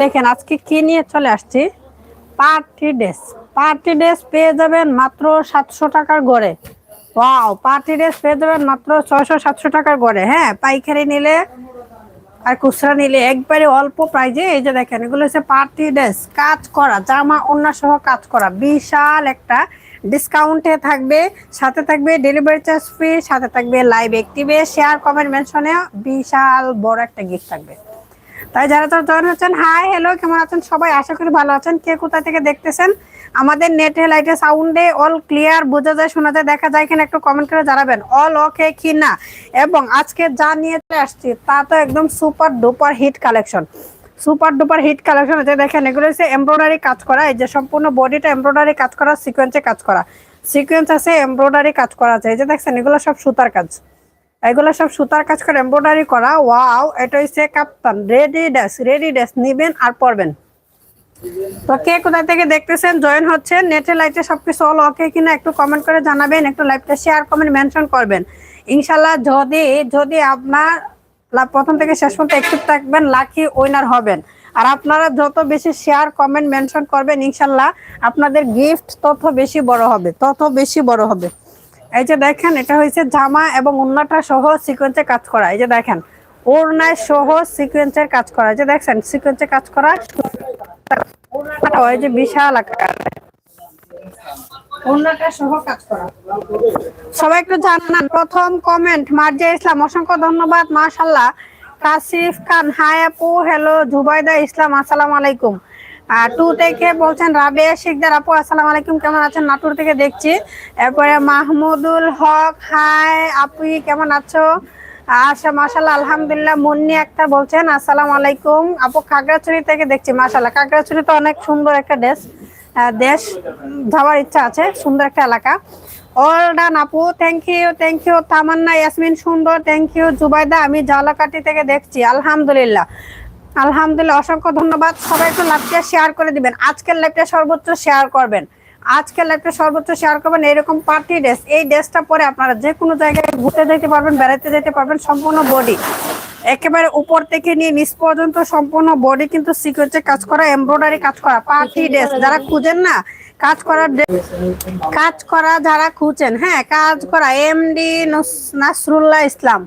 দেখেন, আজকে কি নিয়ে চলে আসছি? Party dress. পার্টি ড্রেস পেয়ে যাবেন মাত্র সাতশো টাকার গড়ে। ওয়াও, পার্টি ড্রেস পেয়ে যাবেন মাত্র ছয়শো সাতশো টাকার গড়ে। হ্যাঁ পাইকারি নিলে আর খুচরা নিলে একবারে অল্প প্রাইজে। এই যে দেখেন, এগুলো হচ্ছে পার্টি ড্রেস। কাজ করা, জামা অন্য সহ কাজ করা। বিশাল একটা ডিসকাউন্টে থাকবে। সাথে থাকবে ডেলিভারি চার্জ ফ্রি, সাথে থাকবে লাইভ অ্যাক্টিভে। শেয়ার, কমেন্ট, মেনশনে বিশাল বড় একটা গিফট থাকবে। তাই যারা যারা জয়েন হচ্ছেন হাই হ্যালো কেমন আছেন? সবাই আশা করি ভালো আছেন। কে কোথা থেকে দেখতেছেন? আমাদের নেটে লাইটে সাউন্ডে অল ক্লিয়ার বোঝা যায়, শোনা যায়, দেখা যায় কিনা একটু কমেন্ট করে জানাবেন। অল ওকে কি না? এবং আজকে যা নিয়ে চলে আসছি, তা তো একদম super duper hit collection super duper hit collection আছে, দেখেন, এগুলো হচ্ছে এমব্রয়ডারি কাজ করা। এই যে সম্পূর্ণ বডিটা এমব্রয়ডারি কাজ করা সিকোয়েন্সে কাজ করা। সিকোয়েন্স আছে এমব্রয়ডারি কাজ করা আছে। এই যে দেখছেন, এগুলো সব সুতার কাজ। এগুলো সব সুতার কাজ করে এমব্রয়ডারি করা, ওয়াও, এটা হচ্ছে kaftan ready dress ready dress নিবেন আর পরবেন। তো কে কোথা থেকে দেখতেছেন জয়েন হচ্ছেন নেটে লাইটে সবকিছু অল ওকে কিনা একটু কমেন্ট করে জানাবেন, একটু লাইভটা শেয়ার কমেন্ট মেনশন করবেন। ইনশাল্লাহ যদি যদি আপনার প্রথম থেকে শেষ পর্যন্ত একটু থাকবেন লাকি উইনার হবেন। আর আপনারা যত বেশি শেয়ার কমেন্ট মেনশন করবেন ইনশাল্লাহ আপনাদের গিফট তত বেশি বড় হবে, তত বেশি বড় হবে। এই যে দেখেন, এটা হয়েছে জামা এবং উন্নাটা সহ সিকোয়েন্সে কাজ করা। এই যে দেখেন, ওড়নায় সহ সিকোয়েন্সের কাজ করা। এই যে দেখছেন সিকোয়েন্সের কাজ করা। ওড়নাটা ওই যে বিশাল আকার। ওড়নাটা সবাই একটু জানান, প্রথম কমেন্ট মার্জিয়া ইসলাম, অসংখ্য ধন্যবাদ মাশাল্লাহ কাসিফ খান, হাই আপু হ্যালো জুবাইদা ইসলাম, আসসালামু আলাইকুম। টু থেকে বলছেন, রাবেয়া শিকদার আপু, আসসালামু আলাইকুম, কেমন আছেন? নাটুর থেকে দেখছি। এরপরে মাহমুদুল হক, হাই, আপু, কেমন আছো? আচ্ছা মাশাল্লাহ আলহামদুলিল্লাহ, মুন্নি আক্তার বলছেন, আসসালামু আলাইকুম। আপু, খাগড়াছড়ি থেকে দেখছি মাশাল্লাহ খাগড়াছড়ি তো অনেক সুন্দর একটা দেশ দেশ যাওয়ার ইচ্ছা আছে, সুন্দর একটা এলাকা। অল ডান, আপু thank you thank you Tamanna, Yasmin সুন্দর থ্যাংক ইউ জুবাইদা, আমি জালাকাটি থেকে দেখছি, আলহামদুলিল্লাহ। আলহামদুলিল্লাহ, অসংখ্য ধন্যবাদ। সবাই একটু লাইভটা শেয়ার করে দিবেন। আজকের লাইভটা সর্বোচ্চ শেয়ার করবেন। আজকের লাইভটা সর্বোচ্চ শেয়ার করবেন, এরকম পার্টি ড্রেস এই ড্রেসটা পরে আপনারা যে কোনো জায়গায় ঘুরতে যেতে পারবেন বেড়াতে যেতে পারবেন, সম্পূর্ণ বডি একেবারে উপর থেকে নিয়ে নিচ পর্যন্ত সম্পূর্ণ বডি কিন্তু সিকিউরিটি কাজ করা এমব্রয়ডারি কাজ করা পার্টি ড্রেস যারা খুঁজেন না, কাজ করার কাজ করা যারা খুঁজেন হ্যাঁ কাজ করা এমডি নাসরুল্লাহ ইসলাম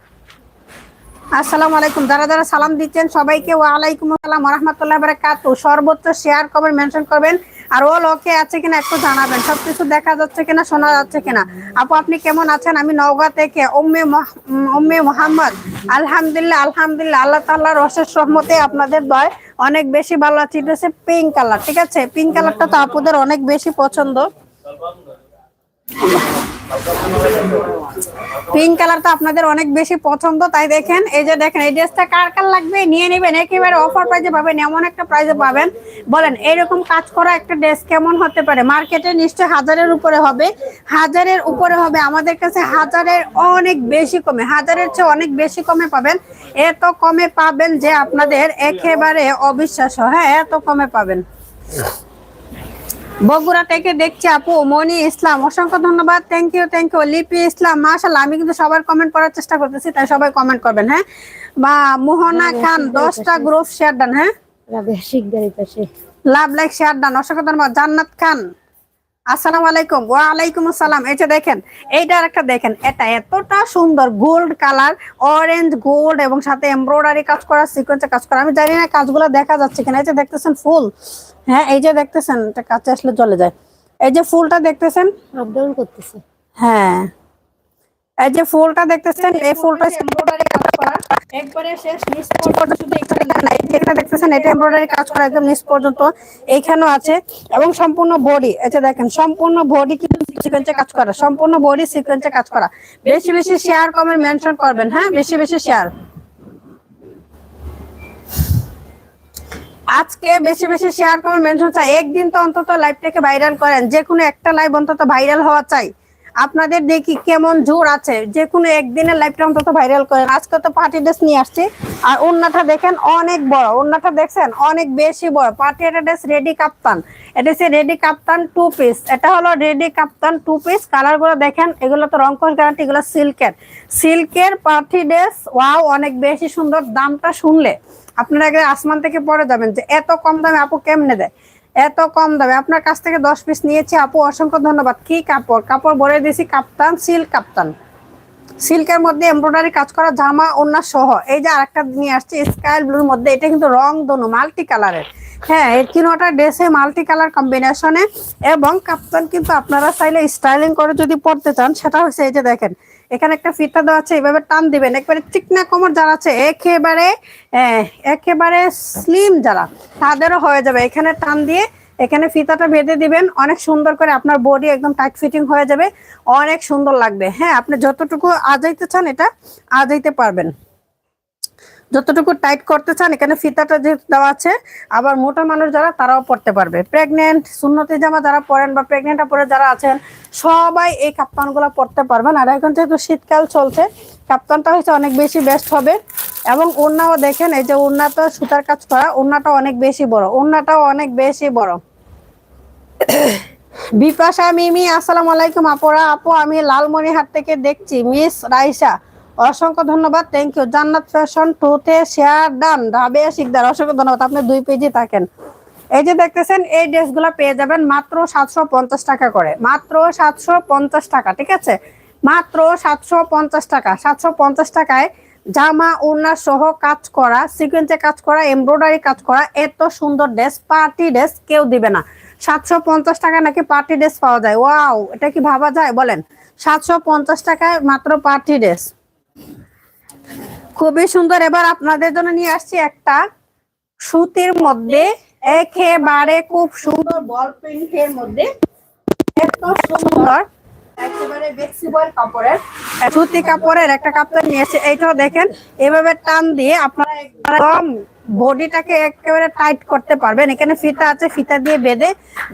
আসসালামু আলাইকুম। যারা যারা সালাম দিচ্ছেন সবাইকে ওয়ালাইকুম আসসালাম রহমতুল্লাহ বারাকাতু সর্বোচ্চ শেয়ার করবেন মেনশন করবেন আর ও ওকে আছে কিনা একটু জানাবেন। সবকিছু দেখা যাচ্ছে কিনা শোনা যাচ্ছে কিনা। আপু আপনি কেমন আছেন? আমি নওগাঁ থেকে মহ- উম, মোহাম্মদ। আলহামদুলিল্লাহ আলহামদুলিল্লাহ। আল্লাহ তাল্লাহর অশেষ রহমতে আপনাদের দয় অনেক বেশি ভালো আছে। এটা হচ্ছে পিঙ্ক কালার ঠিক আছে? পিঙ্ক কালারটা তো আপুদের অনেক বেশি পছন্দ। পিঙ্ক কালারটা আপনাদের অনেক বেশি পছন্দ, তাই দেখেন, এই যে দেখেন, এই ড্রেসটা কার কার লাগবে নিয়ে নেবেন, একেবারে অফার প্রাইজে পাবেন, এমন একটা প্রাইজে পাবেন। বলেন, এরকম কাজ করা একটা ড্রেস কেমন হতে পারে? মার্কেটে নিশ্চয় হাজারের উপরে হবে। হাজারের উপরে হবে, আমাদের কাছে হাজারের অনেক বেশি কমে, হাজারের চেয়ে অনেক বেশি কমে পাবেন। এত কমে পাবেন যে আপনাদের একেবারে অবিশ্বাস্য। হ্যাঁ এত কমে পাবেন। বগুড়া থেকে দেখছি আপু মনি ইসলাম অসংখ্য ধন্যবাদ thank you thank you Lipi Islam মাশাল্লাহ আমি কিন্তু সবার কমেন্ট করার চেষ্টা করতেছি তাই সবাই কমেন্ট করবেন হ্যাঁ? বা মোহনা খান দশটা গ্রুপ শেয়ার দেন হ্যাঁ? লাভ লাইক শেয়ার দেন অসংখ্য ধন্যবাদ জান্নাত খান। আসসালামু আলাইকুম। ওয়ালাইকুম আসসালাম। এই যে দেখেন এইটার একটা দেখেন এটা এতটা সুন্দর গোল্ড কালার অরেঞ্জ গোল্ড এবং সাথে এমব্রয়ডারি কাজ করা সিকোয়েন্সে কাজ করা। আমি জানি না কাজগুলো দেখা যাচ্ছে কিনা। এই যে দেখতেছেন ফুল। হ্যাঁ এই যে দেখতেছেন এটা কাছে আসলে চলে যায়। এই যে ফুলটা দেখতেছেন? আপ ডাউন করতেছে। হ্যাঁ। এই যে ফুলটা দেখতেছেন এই ফুলটা এমব্রয়ডারি কাজ করা। একবারে শেষ নিচ পর্যন্ত শুধু এখানে না এই যে এখানে দেখতেছেন এটা এমব্রয়ডারি কাজ করা একদম নিচ পর্যন্ত। এইখানেও আছে। এবং সম্পূর্ণ বডি এটা দেখেন সম্পূর্ণ বডি কিন্তু সিকোয়েন্সে কাজ করা। সম্পূর্ণ বডি সিকোয়েন্সে কাজ করা। বেশি বেশি শেয়ার কমেন্ট মেনশন করবেন হ্যাঁ? বেশি বেশি শেয়ার আজকে বেশি বেশি শেয়ার করুন মেনশন চাই। একদিন তো অন্তত লাইভটাকে ভাইরাল করেন। যে কোনো একটা লাইভ অন্তত ভাইরাল হওয়া চাই। আপনাদের দেখি কেমন জোর আছে। যে কোনো একদিনের লাইভটা অন্তত ভাইরাল করেন আজকে তো পার্টি ড্রেস নিয়ে আসছি। আর ওন্নাটা দেখেন অনেক বড়। ওন্নাটা দেখছেন অনেক বেশি বড়। পার্টি ড্রেস রেডি কাপ্তান এটা হচ্ছে রেডি কাপ্তান টু পিস এটা হলো রেডি কাপ্তান টু পিস কালারগুলো দেখেন, এগুলো তো রংকশ গ্যারান্টি এগুলো সিল্কের সিল্কের পার্টি ড্রেস ওয়াও অনেক বেশি সুন্দর। দামটা শুনলে আপনারা আসমান থেকে পরে যাবেন যে এত কম দামে আপু কেমনে দেয়? এত কম দামে। আপনার কাছ থেকে দশ পিস নিয়েছি, আপু, অসংখ্য ধন্যবাদ। কি কাপড়? কাপড় ভরে দিয়েছি কাপ্তান, সিল্ক কাপ্তান। সিল্কের মধ্যে এমব্রয়ডারি কাজ করা জামা ওন্না সহ। এই যে আরেকটা নিয়ে আসছে, স্কাই ব্লুর মধ্যে। এটা কিন্তু রং দোনো, মাল্টি কালারের। হ্যাঁ এর তিনোটা ড্রেসে মাল্টি কালার কম্বিনেশনে। এবং কাপ্তান কিন্তু আপনারা চাইলে স্টাইলিং করে যদি পড়তে চান, সেটা হচ্ছে এই যে দেখেন এখানে একটা ফিতা দেওয়া আছে এভাবে টান দিবেন। একবারে চিকনা কোমর যারা আছে একেবারে আহ, একেবারে স্লিম যারা তাদেরও হয়ে যাবে। এখানে টান দিয়ে এখানে ফিতাটা বেঁধে দিবেন। অনেক সুন্দর করে আপনার বডি একদম টাইট ফিটিং হয়ে যাবে। অনেক সুন্দর লাগবে। হ্যাঁ আপনি যতটুকু আজাইতে চান এটা আজাইতে পারবেন। যতটুকু টাইট করতে চান, এখানে ফিতাটা যে দেওয়া আছে, আবার মোটা মানুষ যারা, তারাও পড়তে পারবে। প্রেগনেন্ট সুন্নতি জামা যারা পরেন বা প্রেগনেন্ট পরে যারা আছেন, সবাই এই কাপ্তানগুলো পড়তে পারবেন। আর এখন যেহেতু শীতকাল চলছে, কাপ্তানটা হচ্ছে অনেক বেশি বেস্ট হবে। এবং ওড়নাও দেখেন, এই যে ওড়নাটা, সুতার কাজ করা, ওড়নাটা অনেক বেশি বড়। ওড়নাটাও অনেক বেশি বড়। বিপাশা মিমি, আসসালামু আলাইকুম আপুরা আপু, আমি লালমনিহাট থেকে দেখছি, মিস রাইসা। অসংখ্য ধন্যবাদ থ্যাংক ইউ জান্নাত ফ্যাশন টুতে শেয়ার ডান রাবেয়া শিকদার, অসংখ্য ধন্যবাদ। আপনি দুই পেজে থাকেন। এই যে দেখতেছেন, এই ড্রেসগুলো পেয়ে যাবেন মাত্র সাতশো পঞ্চাশ টাকা করে। মাত্র সাতশো পঞ্চাশ টাকা, ঠিক আছে? মাত্র সাতশো পঞ্চাশ টাকা। সাতশো পঞ্চাশ টাকায় জামা, ওড়না সহ কাজ করা সিকুয়েন্সে কাজ করা এমব্রয়ডারি কাজ করা, এত সুন্দর ড্রেস পার্টি ড্রেস কেউ দিবে না। সাতশো পঞ্চাশ টাকা নাকি পার্টি ড্রেস পাওয়া যায়? ওয়াও এটা কি ভাবা যায়? বলেন। সাতশো পঞ্চাশ টাকায় মাত্র পার্টি ড্রেস খুবই সুন্দর। এবার আপনাদের জন্য নিয়ে আসছি একটা সুতির মধ্যে, একেবারে খুব সুন্দর বল প্রিন্টের মধ্যে। এত সুন্দর কাপড়ের একটা কাপড় দেখেন টান দিয়ে আপনারা বডিটাকে একেবারে টাইট করতে পারবেন। এখানে আছে, ফিতা দিয়ে বেঁধে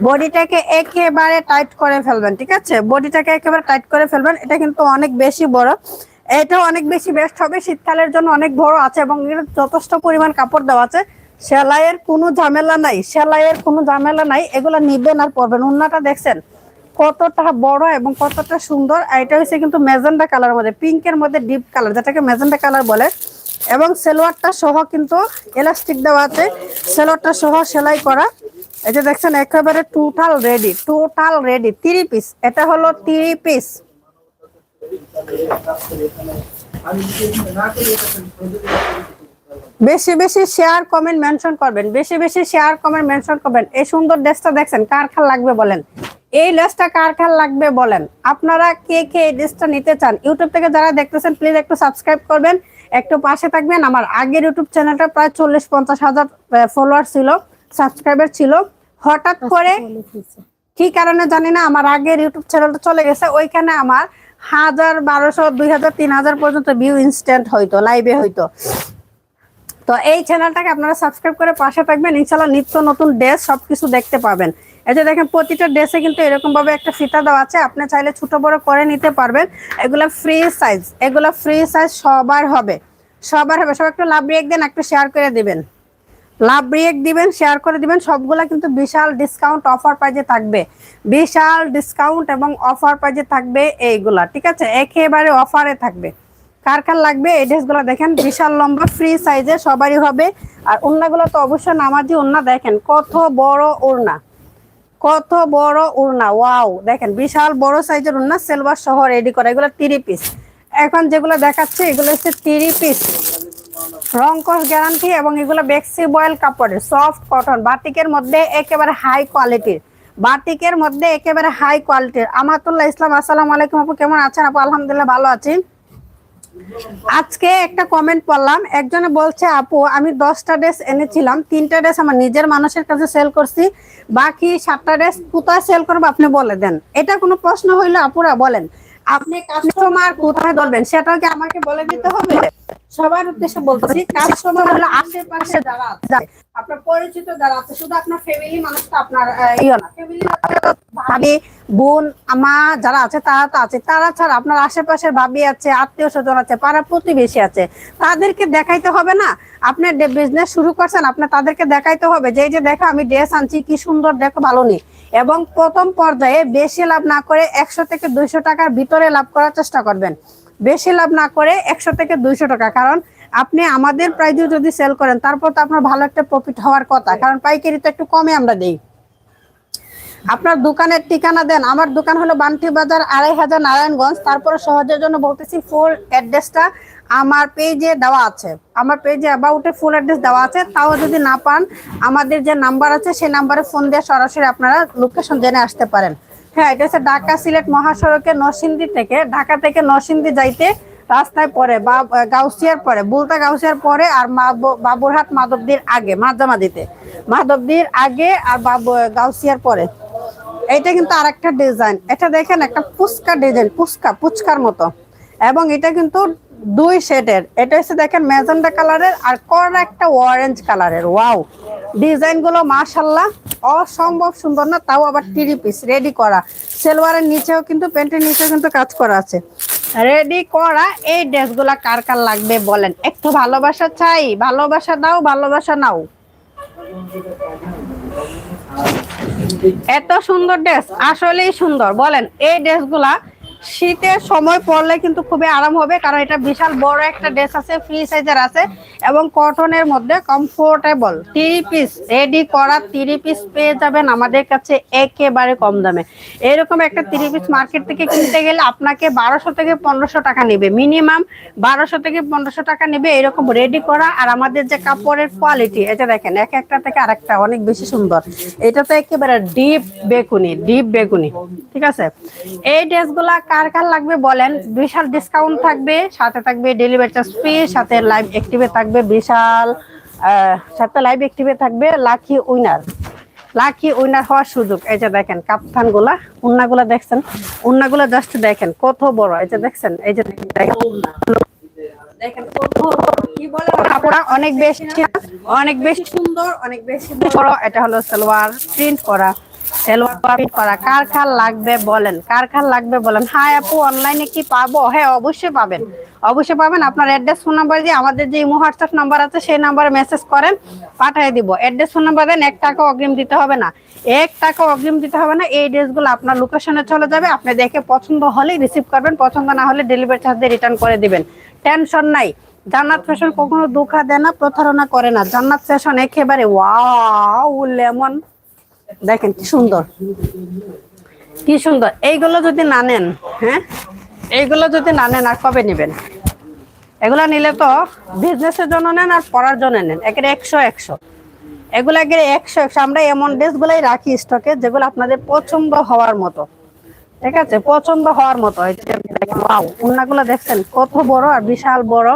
বডিটাকে একেবারে টাইট করে ফেলবেন, ঠিক আছে? বডিটাকে একেবারে টাইট করে ফেলবেন। এটা কিন্তু অনেক বেশি বড়। এটা অনেক বেশি বেস্ট হবে। শীতকালের জন্য অনেক বড় আছে এবং যথেষ্ট পরিমাণ কাপড় দেওয়া আছে। সেলাইয়ের কোনো ঝামেলা নাই। সেলাইয়ের কোনো ঝামেলা নাই। এগুলো নিবেন আর পরবেন। উন্নাটা দেখছেন, কতটা বড় এবং কতটা সুন্দর। এটা হচ্ছে কিন্তু মেজেন্ডা কালার মধ্যে, পিঙ্কের মধ্যে ডিপ কালার, যেটাকে মেজেন্ডা কালার বলে। এবং সেলোয়ারটা সহ কিন্তু এলাস্টিক দেওয়া আছে। সেলোয়ারটা সহ সেলাই করা। এই যে দেখছেন, একেবারে total ready total ready three piece এটা হলো থ্রি পিস বেশি বেশি শেয়ার কমেন্ট মেনশন করবেন। বেশি বেশি শেয়ার কমেন্ট মেনশন করবেন। এই সুন্দর ড্রেসটা দেখছেন কার খাল লাগবে বলেন? এই ড্রেসটা কার খাল লাগবে বলেন? আপনারা কে কে এই ড্রেসটা নিতে চান? ইউটিউব থেকে যারা দেখতেছেন প্লিজ একটু সাবস্ক্রাইব করবেন। একটু পাশে থাকবেন। আমার আগের ইউটিউব চ্যানেলটা প্রায় চল্লিশ পঞ্চাশ হাজার ফলোয়ার ছিল সাবস্ক্রাইবার ছিল। হঠাৎ করে কি কারণে জানি না আমার আগের ইউটিউব চ্যানেলটা চলে গেছে। ওইখানে আমার হাজার বারোশো দুই হাজার তিন হাজার পর্যন্ত ভিউ ইনস্ট্যান্ট হইতো লাইভে হইতো। তো এই চ্যানেলটাকে আপনারা সাবস্ক্রাইব করে পাশে থাকবেন। ইনশাল্লাহ নিত্য নতুন ড্রেস সবকিছু দেখতে পাবেন। এই যে দেখেন, প্রতিটা ড্রেসে কিন্তু এরকমভাবে একটা ফিতা দেওয়া আছে। আপনি চাইলে ছোট বড় করে নিতে পারবেন। এগুলো ফ্রি সাইজ এগুলো ফ্রি সাইজ সবার হবে। সবার হবে। সব একটু লাভ রেক দেন, একটু শেয়ার করে দিবেন। লাভ ব্রেক দিবেন, শেয়ার করে দিবেন, সবগুলা কিন্তু বিশাল ডিসকাউন্ট অফার প্রাইজে থাকবে। বিশাল ডিসকাউন্ট এবং অফার প্রাইজে থাকবে এইগুলা, ঠিক আছে? একেবারে অফারে থাকবে। কার কার লাগবে? এই ড্রেসগুলো দেখেন, বিশাল লম্বা ফ্রি সাইজে সবারই হবে। আর ওড়নাগুলো তো অবশ্যই নামাজি ওড়না দেখেন, কত বড় ওড়না কত বড় উড়না ওয়াও দেখেন, বিশাল বড় সাইজের উড়না সিলভার সহ রেডি করা, এগুলো তিরি পিস এখন যেগুলো দেখাচ্ছে, এগুলো হচ্ছে তিরি পিস রং গ্যারান্টি এবং এগুলো বেক্সি বয়েল কাপড়ের, সফট কটন, বাটিকের মধ্যে একেবারে হাই কোয়ালিটির মধ্যে একেবারে হাই কোয়ালিটির। আমাতুল্লাহ ইসলাম আলাইকুম আপু, কেমন আছেন? আপু, আলহামদুলিল্লাহ ভালো আছি। আজকে একটা কমেন্ট পড়লাম, একজনে বলছে, আপু, আমি দশটা ড্রেস এনেছিলাম, তিনটা ড্রেস আমার নিজের মানুষের কাছে সেল করছি, বাকি সাতটা ড্রেস কোথায় সেল করব আপনি বলে দেন। এটা কোনো প্রশ্ন হইলে, আপুরা বলেন। আপনি কাস্টমার কোথায় ধরবেন, সেটাও কি আমাকে বলে দিতে হবে? সবার উদ্দেশ্যে বলতেছি কাস্টমার হলো আশেপাশে যারা আছে আপনার পরিচিত যারা আছে শুধু আপনার ফ্যামিলি মানুষ তো আপনার আহ, ইয়ে না। ফ্যামিলি ভাবি বোন আমা যারা আছে তারা তো আছে। তারা ছাড়া আপনার আশেপাশের ভাবি আছে আত্মীয় স্বজন আছে পাড়া প্রতিবেশী আছে তাদেরকে দেখাইতে হবে না? আপনি বিজনেস শুরু করছেন আপনার তাদেরকে দেখাইতে হবে যে এই যে দেখো আমি ড্রেস আনছি কি সুন্দর দেখো ভালো নেই। এবং প্রথম পর্যায়ে বেশি লাভ না করে একশো থেকে দুইশো টাকার ভিতরে লাভ করার চেষ্টা করবেন। বেশি লাভ না করে একশো থেকে দুইশো টাকা। কারণ আপনি আমাদের প্রাইজে যদি সেল করেন, তারপর তো আপনার ভালো একটা প্রফিট হওয়ার কথা। কারণ পাইকারি তো একটু কমে আমরা দিই। আপনার দোকানের ঠিকানা দেন। আমার দোকান হলো বান্টি বাজার আড়াই হাজার নারায়ণগঞ্জ। তারপরে সহজের জন্য বলতেছি ফুল অ্যাড্রেসটা আমার পেজে দেওয়া আছে। আমার পেজে অ্যাবাউটে ফুল অ্যাড্রেস দেওয়া আছে। তাও যদি না পান, আমাদের যে নাম্বার আছে, সেই নাম্বারে ফোন দিয়ে সরাসরি আপনারা লোকেশন জেনে আসতে পারেন। হ্যাঁ এটা হচ্ছে ঢাকা সিলেট মহাসড়কে নরসিংদী থেকে, ঢাকা থেকে নরসিংদী যাইতে রাস্তায় পরে বা গাউসিয়ার পরে, বুলতা গাউসিয়ার পরে আর বাবুরহাট মাধবদীর আগে, মাঝামাঝিতে। মাধবদীর আগে আর বাবু গাউসিয়ার পরে। এটা কিন্তু আরেকটা ডিজাইন। এটা দেখেন একটা পুচকা ডিজাইন পুচকা পুচকার মতো। এবং এটা কিন্তু দুই শেডের। এটা হচ্ছে দেখেন ম্যাজেন্ডা কালারের আর কর একটা অরেঞ্জ কালারের। ওয়াও ডিজাইনগুলো মাশাল্লাহ অসম্ভব সুন্দর না? তাও আবার থ্রি পিস রেডি করা। সেলওয়ারের নিচেও কিন্তু, প্যান্টের নিচেও কিন্তু কাজ করা আছে। রেডি করা, এই ড্রেসগুলা কার কার লাগবে বলেন? একটু ভালোবাসা চাই। ভালোবাসা দাও, ভালোবাসা নাও। এত সুন্দর ড্রেস, আসলেই সুন্দর। বলেন, এই ড্রেসগুলা শীতের সময় পরলে কিন্তু খুবই আরাম হবে, কারণ এটা বিশাল বড় একটা ড্রেস আছে ফ্রি সাইজের আছে এবং কটনের মধ্যে কমফোর্টেবল থ্রি পিস রেডি করা থ্রি পিস পেয়ে যাবেন আমাদের কাছে একেবারে কম দামে। এরকম একটা থ্রি পিস মার্কেট থেকে কিনতে গেলে আপনাকে বারোশো থেকে পনেরোশো টাকা নেবে মিনিমাম বারোশো থেকে পনেরোশো টাকা নেবে এরকম রেডি করা আর আমাদের যে কাপড়ের কোয়ালিটি এটা দেখেন, এক একটা থেকে আরেকটা অনেক বেশি সুন্দর। এটা তো একেবারে ডিপ বেগুনি ডিপ বেগুনি, ঠিক আছে? এই ড্রেসগুলা কার কার লাগবে বলেন? বিশাল ডিসকাউন্ট থাকবে সাথে থাকবে ডেলিভারি চার্জ ফ্রি সাথে লাইভ অ্যাক্টিভে থাকবে বিশাল সাথে লাইভ অ্যাক্টিভে থাকবে লাকি উইনার লাকি উইনার হওয়ার সুযোগ। এই যে দেখেন কাপ্তানগুলা উন্না গুলা দেখছেন? উন্না গুলা জাস্ট দেখেন কত বড়। এই যে দেখছেন? এই যে দেখেন দেখেন। কি বলে কাপড়া অনেক বেশি অনেক বেশি সুন্দর অনেক বেশি বড়। এটা হলো সালোয়ার প্রিন্ট করা। সালোয়ার করা কার কার লাগবে বলেন? কার কার লাগবে বলেন? হাই আপু অনলাইনে কি পাবো? হ্যাঁ অবশ্যই পাবেন। অবশ্যই পাবেন। আপনার অ্যাড্রেস ফোন নাম্বার দিয়ে আমাদের যে ইমো হোয়াটসঅ্যাপ নাম্বার আছে, সেই নাম্বারে মেসেজ করেন, পাঠিয়ে দিব। অ্যাড্রেস ফোন নাম্বার দেন, এক টাকা অগ্রিম দিতে হবে না। এক টাকা অগ্রিম দিতে হবে না। এই ড্রেসগুলো আপনার লোকেশনে চলে যাবে। আপনি দেখে পছন্দ হলেই রিসিভ করবেন। পছন্দ না হলে ডেলিভারি চার্জ দিয়ে রিটার্ন করে দিবেন। টেনশন নাই। জান্নাত ফ্যাশন কখনো ধোকা দেয় না, প্রতারণা করে না। জান্নাত ফ্যাশন একেবারে ওয়াও লেমন দেখেন কি সুন্দর। কি সুন্দর। এইগুলো যদি না নেন হ্যাঁ? এইগুলো যদি না নেন, আর কবে নেবেন? এগুলা নিলে তো বিজনেসের জন্য নেন আর পড়ার জন্য নেন। একের একশো একশো। এগুলো একের একশো একশো। আমরা এমন ড্রেসগুলাই রাখি স্টকে যেগুলো আপনাদের পছন্দ হওয়ার মতো। ঠিক আছে? পছন্দ হওয়ার মতো। উন্নাগুলো দেখছেন, কত বড় আর বিশাল বড়।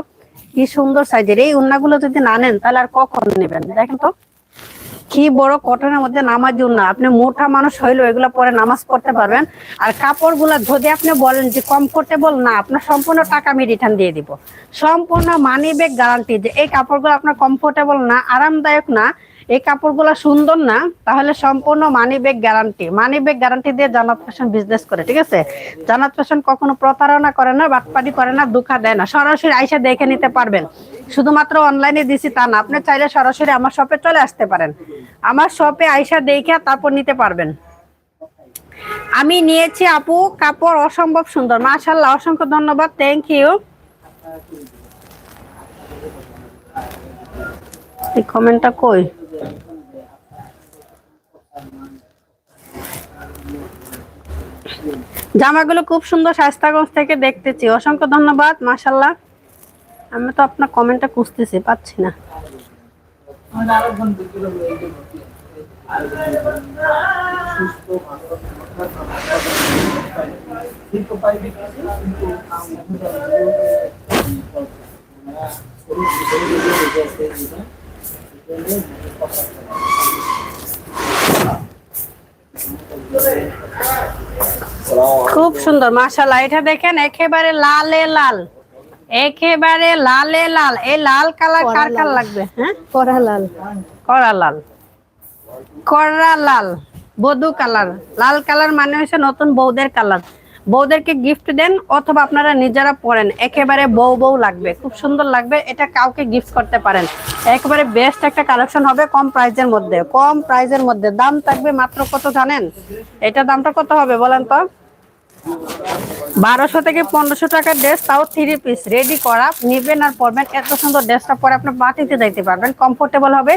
কি সুন্দর সাইজের এই উন্নাগুলো যদি না নেন, তাহলে আর কখন নেবেন? দেখেন তো। কি বড় কটনের মধ্যে নামার জন্য আপনি মোটা মানুষ হইলেও এগুলো পরে নামাজ পড়তে পারবেন। আর কাপড়গুলা যদি আপনি বলেন যে কমফোর্টেবল না, আপনার সম্পূর্ণ টাকা আমি রিটার্ন দিয়ে দিব। সম্পূর্ণ মানি ব্যাগ গ্যারান্টি যে এই কাপড়গুলো আপনার কমফোর্টেবল না, আরামদায়ক না এই কাপড়গুলো সুন্দর না, তাহলে সম্পূর্ণ money bag guarantee money bag guarantee দিয়ে জানাত ফ্যাশন বিজনেস করে, ঠিক আছে? জানাত ফ্যাশন কখনো প্রতারণা করে না, বাটপাটি করে না, দুঃখা দেয় না। সরাসরি আইসা দেখে নিতে পারবেন। শুধুমাত্র অনলাইনে দিছি তা না, আপনি চাইলে সরাসরি আমার শপে চলে আসতে পারেন। আমার শপে আইসা দেখে তারপর নিতে পারবেন। আমি নিয়েছি আপু, কাপড় অসম্ভব সুন্দর। মাশাল্লাহ অসংখ্য ধন্যবাদ থ্যাংক ইউ এই কমেন্টটা কই? জামাগুলো খুব সুন্দর শাস্তাগঞ্জ থেকে দেখতেছি। অসংখ্য ধন্যবাদ মাশাল্লাহ আমি তো আপনার কমেন্টটা খুঁজতেছি, পাচ্ছি না। খুব সুন্দর মাশাল্লাহ এটা দেখেন একেবারে লালে লাল। একেবারে লালে লাল। এই লাল কালার কার কার লাগবে হ্যাঁ? করা লাল কড়া লাল। কড়া লাল। বধু কালার। লাল কালার মানে হচ্ছে নতুন বৌদের কালার। বৌদেরকে গিফট দেন অথবা আপনারা নিজেরা পরেন, একেবারে বউ বউ লাগবে, খুব সুন্দর লাগবে, এটা কাউকে গিফট করতে পারেন। একেবারে বেস্ট একটা কালেকশন হবে কম প্রাইজের মধ্যে, কম প্রাইজের মধ্যে। দাম থাকবে মাত্র কত জানেন? এটা দামটা কত হবে বলেন তো? বারোশো থেকে পনেরোশো টাকার ড্রেস তাও থ্রি পিস রেডি করা নিবেন আর পরবেন। এত সুন্দর ড্রেসটা পরে আপনি পার্টিতে যাইতে পারবেন। কমফোর্টেবল হবে।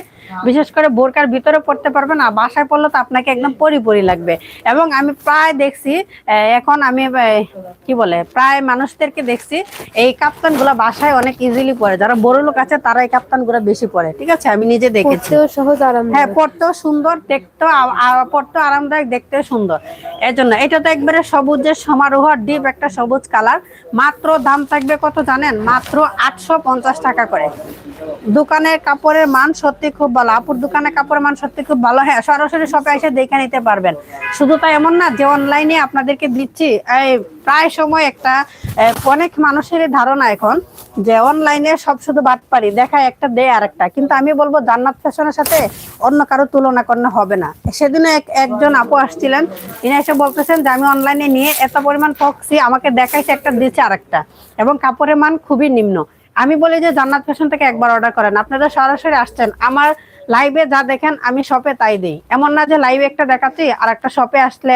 বিশেষ করে বোরকার ভিতরে পড়তে পারবেন আর বাসায় পড়লে তো আপনাকে একদম পরিপরি লাগবে। এবং আমি প্রায় দেখছি এখন আমি কি বলে প্রায় মানুষদেরকে দেখছি এই কাপ্তানগুলো বাসায় অনেক ইজিলি পরে। যারা বড় লোক আছে তারা এই কাপ্তানগুলো বেশি পরে। ঠিক আছে? আমি নিজে দেখেছি। সহজ আরাম হ্যাঁ পড়তেও সুন্দর দেখতেও পড়তেও আরামদায়ক দেখতেও সুন্দর। এর জন্য এটা তো একবারে সবুজের সমারোহ ডিপ একটা সবুজ কালার। মাত্র দাম থাকবে কত জানেন? মাত্র আটশো পঞ্চাশ টাকা করে। দোকানের কাপড়ের মান সত্যি খুব ভালো। আপুর দোকানের কাপড়ের মান সত্যি খুব ভালো। হ্যাঁ সরাসরি শপে এসে দেখে নিতে পারবেন। শুধু তাই এমন না, যে অনলাইনে আপনাদেরকে দিচ্ছি, এই প্রায় সময় একটা অনেক মানুষেরই ধারণা এখন, যে অনলাইনে সব শুধু বাদ পারি দেখায় একটা, দেয় আর একটা কিন্তু আমি বলব, জান্নাত ফ্যাশনের সাথে অন্য কারও তুলনা করলে হবে না। সেদিনে এক, একজন আপু আসছিলেন তিনি এসে বলতেছেন যে, আমি অনলাইনে নিয়ে এত পরিমাণ ফক্সি আমাকে দেখাইছে একটা দিচ্ছে আর একটা এবং কাপড়ের মান খুবই নিম্ন। আমি বলি যে জান্নাত ফ্যাশন থেকে একবার অর্ডার করেন। আপনারা সরাসরি আসছেন। আমার লাইভে যা দেখেন, আমি শপে তাই দিই। এমন না যে লাইভে একটা দেখাচ্ছি আর একটা শপে আসলে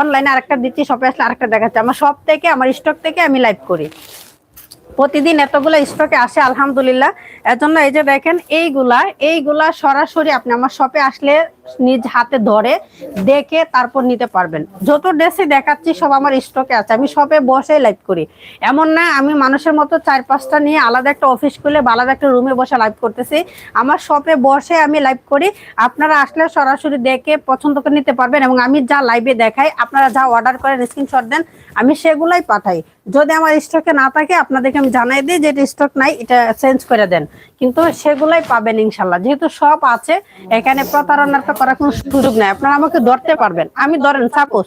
অনলাইনে আরেকটা দিচ্ছি শপে আসলে আরেকটা দেখাচ্ছি। আমার শপ থেকে, আমার স্টক থেকে আমি লাইভ করি। প্রতিদিন এতগুলো স্টকে আসে, আলহামদুলিল্লাহ। এর জন্য এই যে দেখেন, এইগুলা এইগুলা সরাসরি আপনি আমার শপে আসলে নিজ হাতে ধরে দেখে তারপর নিতে পারবেন। যত ড্রেসে দেখাচ্ছি, সব আমার স্টকে আছে। আমি শপে বসে লাইভ করি। এমন না, আমি মানুষের মতো চার পাঁচটা নিয়ে আলাদা একটা অফিস খুলে বা আলাদা একটা রুমে বসে লাইভ করতেছি। আমার শপে বসে আমি লাইভ করি। আপনারা আসলে সরাসরি দেখে পছন্দ করে নিতে পারবেন এবং আমি যা লাইভে দেখাই, আপনারা যা অর্ডার করেন স্ক্রিনশট দেন, আমি সেগুলাই পাঠাই। যদি আমার স্টকে না থাকে, আপনাদেরকে আমি জানাই দিই যে এটা স্টক নাই, এটা চেঞ্জ করে দেন। কিন্তু সেগুলাই পাবেন ইনশাল্লাহ। যেহেতু সব আছে, এখানে প্রতারণার করার কোনো সুযোগ নাই। আপনারা আমাকে ধরতে পারবেন। আমি ধরেন সাপোজ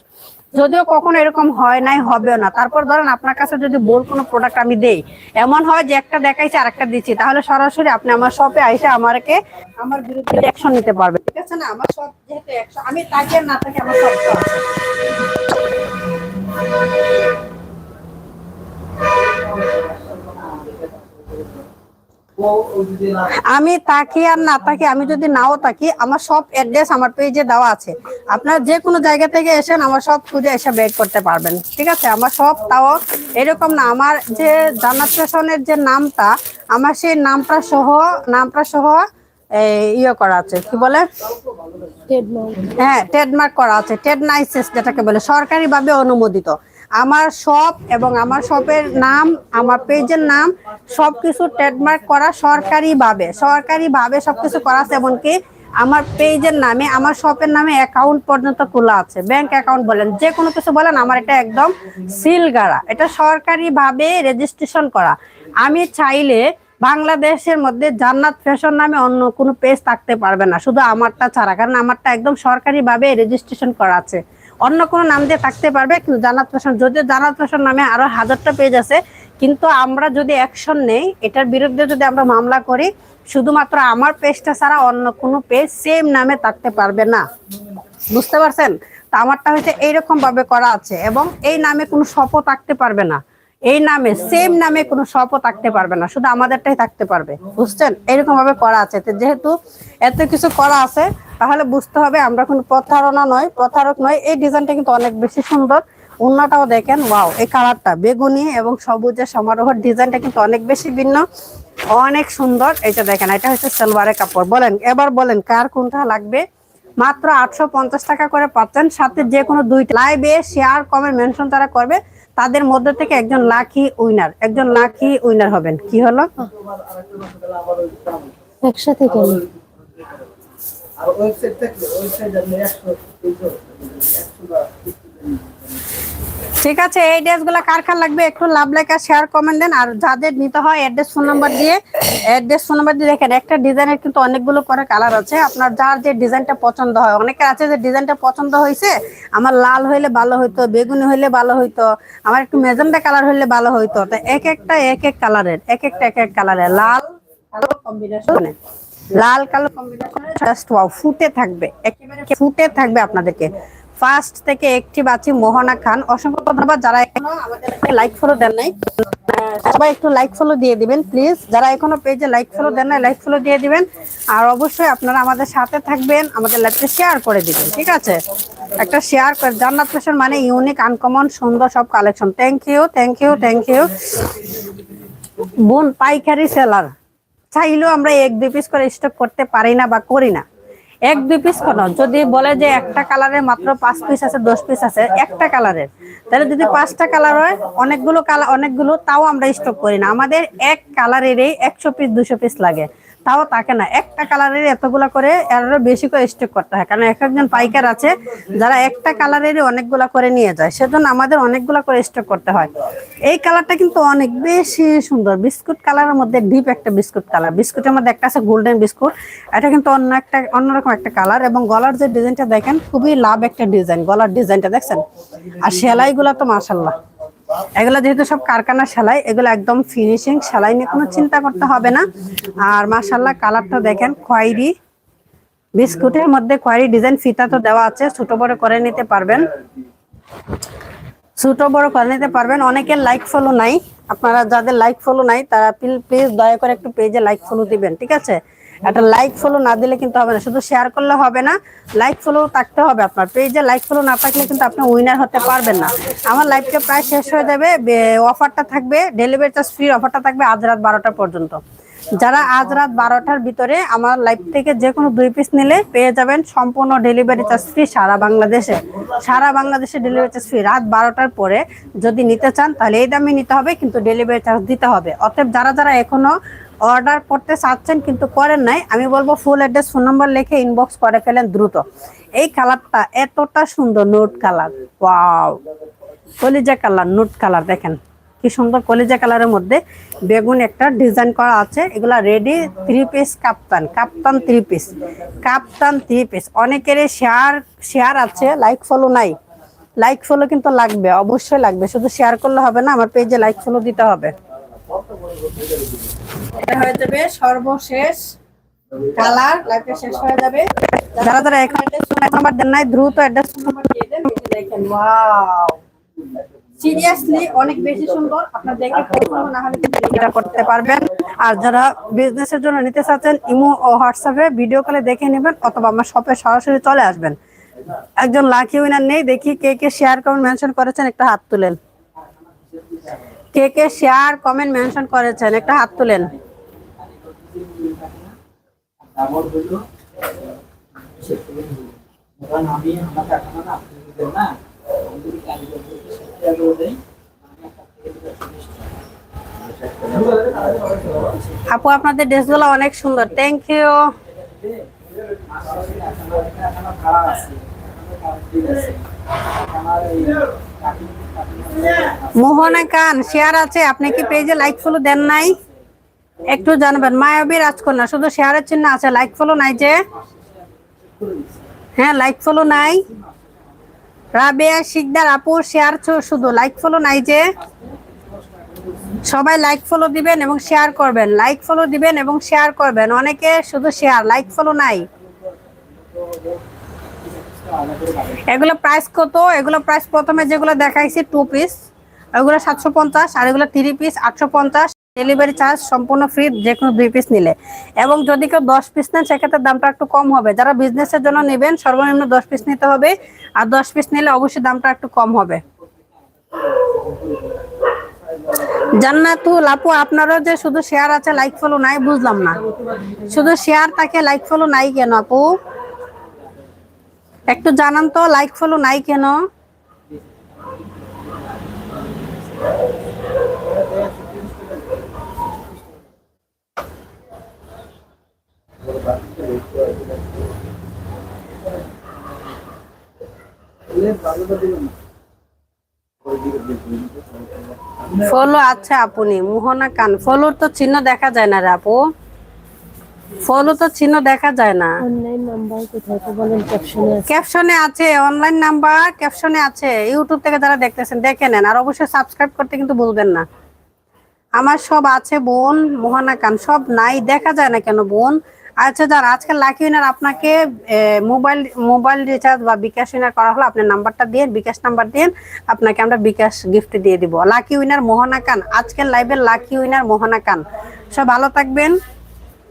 যদিও কখনো এরকম হয় নাই, হবেও না। তারপর ধরেন, আপনার কাছে যদি বোল কোনো প্রোডাক্ট আমি দেই, এমন হয় যে একটা দেখাইছি আর একটা দিচ্ছি, তাহলে সরাসরি আপনি আমার শপে আইসে আমাকে আমার বিরুদ্ধে অ্যাকশন নিতে পারবেন। ঠিক আছে না? আমার সব যেহেতু আমি তাকে না তাকে আমার সব আমি তাকি আর না তাকি আমি যদি নাও তাকি আমার সব অ্যাড্রেস আমার পেজে দেওয়া আছে। আপনার যে কোনো জায়গা থেকে এসেন আমার সব খুঁজে এসে বের করতে পারবেন। ঠিক আছে? আমার সব তাও এরকম না। আমার যে জান্নাত ফ্যাশনের যে নামটা আমার সেই নামটা সহ নামটা সহ ইয়ে করা আছে। কি বলে? হ্যাঁ ট্রেডমার্ক করা আছে। ট্রেড লাইসেন্স যেটাকে বলে সরকারিভাবে অনুমোদিত। আমার শপ এবং আমার শপের নাম, আমার পেজের নাম সব কিছু ট্রেডমার্ক করা সরকারিভাবে। সরকারিভাবে সব কিছু করা আছে, এমনকি আমার পেজের নামে, আমার শপের নামে অ্যাকাউন্ট পর্যন্ত খোলা আছে। ব্যাংক অ্যাকাউন্ট বলেন, যে কোনো কিছু বলেন, আমার এটা একদম সিল গাড়া। এটা সরকারিভাবে রেজিস্ট্রেশন করা। আমি চাইলে বাংলাদেশের মধ্যে জান্নাত ফ্যাশন নামে অন্য কোনো পেজ থাকতে পারবে না, শুধু আমারটা ছাড়া। কারণ আমারটা একদম সরকারিভাবে রেজিস্ট্রেশন করা আছে। অন্য কোনো নাম দিয়ে থাকতে পারবে, কিন্তু জান্নাত ফ্যাশন, যদিও জান্নাত ফ্যাশন নামে আরও হাজারটা পেজ আছে, কিন্তু আমরা যদি অ্যাকশন নেই, এটার বিরুদ্ধে যদি আমরা মামলা করি, শুধুমাত্র আমার পেজটা ছাড়া অন্য কোনো পেজ সেম নামে থাকতে পারবে না। বুঝতে পারছেন? তা আমারটা হচ্ছে এইরকম ভাবে করা আছে, এবং এই নামে কোনো শপথ থাকতে পারবে না। এই নামে সেম নামে কোনো শপথ থাকতে পারবে না, শুধু আমাদেরটাই থাকতে পারবে। বুঝছেন? এরকম ভাবে করা আছে। যেহেতু এত কিছু করা আছে তাহলে বুঝতে হবে আমরা কোনো প্রতারণা নয়, প্রতারক নয়। এই ডিজাইনটা কিন্তু অনেক বেশি সুন্দর। অন্যটাও দেখেন, ওয়াও, এই কালারটা বেগুনি এবং সবুজের সমারোহের ডিজাইনটা কিন্তু অনেক বেশি ভিন্ন, অনেক সুন্দর। এটা দেখেন, এটা হচ্ছে সালোয়ারের কাপড়। বলেন, এবার বলেন, কার কোনটা লাগবে? মাত্র আটশো পঞ্চাশ টাকা করে পাচ্ছেন। সাথে যে কোনো দুইটা লাইভে শেয়ার, কমেন্ট, মেনশন তারা করবে, তাদের মধ্যে থেকে একজন লাকি উইনার, একজন লাকি উইনার হবেন। কি হলো? একসাথে আর ওয়েবসাইট থাকলে ওয়েবসাইট আপনি একশো একশো ঠিক আছে, এই ড্রেসগুলো কার কার লাগবে একটু লাভ লেখা শেয়ার কমেন্ট দেন। আর যাদের নিতে হয় অ্যাড্রেস ফোন নাম্বার দিয়ে অ্যাড্রেস ফোন নাম্বার দিয়ে দেখেন, একটা ডিজাইনের কিন্তু অনেকগুলো করে কালার আছে। আপনার যার যে ডিজাইনটা পছন্দ হয়, অনেকে আছে যে ডিজাইনটা পছন্দ হয়েছে, আমার লাল হইলে ভালো হইতো, বেগুনি হইলে ভালো হইতো, আমার একটু মেজেন্টা কালার হইলে ভালো হইতো। তো এক একটা, এক এক কালারের এক একটা, এক এক কালারের লাল কম্বিনেশনে লাল কালো কম্বিনেশনে জাস্ট ওয়াও ফুটে থাকবে, একেবারে ফুটে থাকবে আপনাদেরকে। ফার্স্ট থেকে একটি বাচ্চি মোহনা খান। অসংখ্য ধন্যবাদ যারা এখনও আমাদের লাইক ফলো দেন নাই। সবাই একটু লাইক ফলো দিয়ে দিবেন প্লিজ যারা এখনও পেজে লাইক ফলো দেন নাই লাইক ফলো দিয়ে দিবেন। আর অবশ্যই আপনারা আমাদের সাথে থাকবেন, আমাদের লাইভটা শেয়ার করে দিবেন, ঠিক আছে? একটা শেয়ার করে, জান্নাত ফ্যাশন মানে ইউনিক আনকমন সুন্দর সব collection thank you thank you thank you বোন, পাইকারি সেলার চাইলেও আমরা এক দুই পিস করে স্টক করতে পারি না বা করি না। এক দুই পিস কোনো। যদি বলে যে একটা কালারের মাত্র পাঁচ পিস আছে, দশ পিস আছে, একটা কালারের তাহলে যদি পাঁচটা কালার হয়, অনেকগুলো কালার অনেকগুলো, তাও আমরা স্টক করি না। আমাদের এক কালারেরই একশো পিস দুশো পিস লাগে। তাও তাকে না। একটা কালারের এতগুলা করে আরও বেশি করে স্টক করতে হয়। কারণ এক একজন পাইকার আছে, যারা একটা কালারেরই অনেকগুলা করে নিয়ে যায়, সেজন্য আমাদের অনেকগুলা করে স্টক করতে হয়। এই কালারটা কিন্তু অনেক বেশি সুন্দর। বিস্কুট কালারের মধ্যে ডিপ একটা বিস্কুট কালার বিস্কুটের মধ্যে একটা আছে গোল্ডেন বিস্কুট এটা কিন্তু অন্য একটা, অন্যরকম একটা কালার এবং গলার যে ডিজাইনটা দেখেন, খুবই লাভ একটা ডিজাইন গলার ডিজাইনটা দেখছেন? আর সেলাইগুলো তো মাসাল্লাহ এগুলো যেহেতু সব কারখানা সেলাই, এগুলো একদম ফিনিশিং সেলাই নিয়ে কোনো চিন্তা করতে হবে না। আর মাসাল্লাহ কালারটা দেখেন, খয়েরি বিস্কুটের মধ্যে খয়েরি ডিজাইন ফিতা তো দেওয়া আছে, ছোট বড় করে নিতে পারবেন। ছোট বড় করে নিতে পারবেন, অনেকের লাইক ফলো নাই। আপনারা যাদের লাইক ফলো নাই, তারা প্লিজ দয়া করে একটু পেজে লাইক ফলো দিবেন, ঠিক আছে? একটা লাইক ফলো না দিলে কিন্তু হবে না। শুধু শেয়ার করলে হবে না লাইক ফলো থাকতে হবে আপনার পেজে লাইক ফলো না থাকলে কিন্তু আপনি উইনার হতে পারবেন না। আমার লাইভটা প্রায় শেষ হয়ে যাবে। অফারটা থাকবে ডেলিভারি চার্জ ফ্রি অফারটা থাকবে আজ রাত বারোটা পর্যন্ত। যারা আজ রাত বারোটার ভিতরে আমার লাইভ থেকে যে কোনো দুই পিস নিলে পেয়ে যাবেন সম্পূর্ণ ডেলিভারি চার্জ ফ্রি সারা বাংলাদেশে। সারা বাংলাদেশে ডেলিভারি চার্জ ফ্রি রাত বারোটার পরে যদি নিতে চান, তাহলে এই দামে নিতে হবে, কিন্তু ডেলিভারি চার্জ দিতে হবে। অতএব যারা যারা এখনও অর্ডার করতে চাচ্ছেন কিন্তু করেন নাই, আমি বলব ফুল অ্যাড্রেস ফোন নাম্বার লিখে ইনবক্স করে ফেলেন দ্রুত। এই কালারটা এতটা সুন্দর নোট কালার ওয়াও কলিজা কালার নোট কালার দেখেন কি সুন্দর কলিজা কালারের মধ্যে বেগুন একটা ডিজাইন করা আছে, এগুলা রেডি থ্রি পিস কাপ্তান কাপ্তান থ্রি পিস কাপ্তান থ্রি পিস অনেকেরই শেয়ার শেয়ার আছে লাইক ফলো নাই। লাইক ফলো কিন্তু লাগবে, অবশ্যই লাগবে, শুধু শেয়ার করলে হবে না, আমার পেজে লাইক ফলো দিতে হবে। এটা হয়ে যাবে সর্বশেষ কালার লাইফটা শেষ হয়ে যাবে। যারা যারা এখন নাম্বার দেন নাই, দ্রুত অ্যাড্রেস নাম্বার দিয়ে দেন দেখেন ওয়াও সিরিয়াসলি অনেক বেশি সুন্দর। না হলে করতে পারবেন। আর যারা বিজনেসের জন্য নিতে চাচ্ছেন, ইমো ও হোয়াটসঅ্যাপে ভিডিও কলে দেখে নেবেন, অথবা আমার শপে সরাসরি চলে আসবেন। একজন লাকি উইনার নেই, দেখি কে কে শেয়ার কমেন্ট মেনশন করেছেন, একটা হাত তুলেন। কে কে শেয়ার কমেন্ট মেনশন করেছেন? একটা হাত তুলেন। আপু, আপনাদের ড্রেসগুলো অনেক সুন্দর। থ্যাংক ইউ মোহনা কান শেয়ার আছে। আপনি কি পেজে লাইক ফলো দেন নাই? একটু জানবেন। মায়াবী রাজকন্যা, শুধু শেয়ারের চিহ্ন আছে। লাইক ফলো নাই যে? হ্যাঁ লাইক ফলো নাই। রাবেয়া শিকদার, আপু, শেয়ার শুধু লাইক ফলো নাই যে? সবাই লাইক ফলো দিবেন এবং শেয়ার করবেন। লাইক ফলো দিবেন এবং শেয়ার করবেন। অনেকে শুধু শেয়ার লাইক ফলো নাই। এগুলো প্রাইস কত? এগুলো প্রাইস প্রথমে যেগুলো দেখাইছি টু পিস ওগুলো সাতশো পঞ্চাশ, আর এগুলো থ্রি পিস আটশো পঞ্চাশ। ডেলিভারি চার্জ সম্পূর্ণ ফ্রি যে কোনো দুই পিস নিলে। এবং যদি কেউ দশ পিস নেন, সেক্ষেত্রে দামটা একটু কম হবে। যারা বিজনেসের জন্য নেবেন, সর্বনিম্ন দশ পিস নিতে হবে। আর দশ পিস নিলে অবশ্যই দামটা একটু কম হবে। জান্নাতুল আপু আপনারও যে শুধু শেয়ার আছে লাইক ফলো নাই, বুঝলাম না। শুধু শেয়ার থাকে লাইক ফলো নাই কেন, আপু? একটু জানান তো লাইক ফলো নাই কেন? ফলো আছে আপনি, মোহনা কান ফলোর তো চিহ্ন দেখা যায় না রে আপু। ফলো তো চিহ্ন দেখা যায় না। অনলাইন নাম্বার কোথায় তো বলেন ক্যাপশনে আছে। ক্যাপশনে আছে অনলাইন নাম্বার ক্যাপশনে আছে। ইউটিউব থেকে যারা দেখতেছেন দেখে নেন। আর অবশ্যই সাবস্ক্রাইব করতে কিন্তু ভুলবেন না। আমার সব আছে বোন মোহনা কান সব নাই দেখা যায় না কেন বোন? আচ্ছা যার আজকে লাকি উইনার আপনাকে মোবাইল মোবাইল রিচার্জ বা বিকাশ উইনার করা হলো আপনার নাম্বারটা দিয়ে বিকাশ নাম্বার দিয়ে আপনাকে আমরা বিকাশ গিফট দিয়ে দিব। লাকি উইনার মোহনা কান আজকের লাইভের লাকি উইনার মোহনা কান সব ভালো থাকবেন।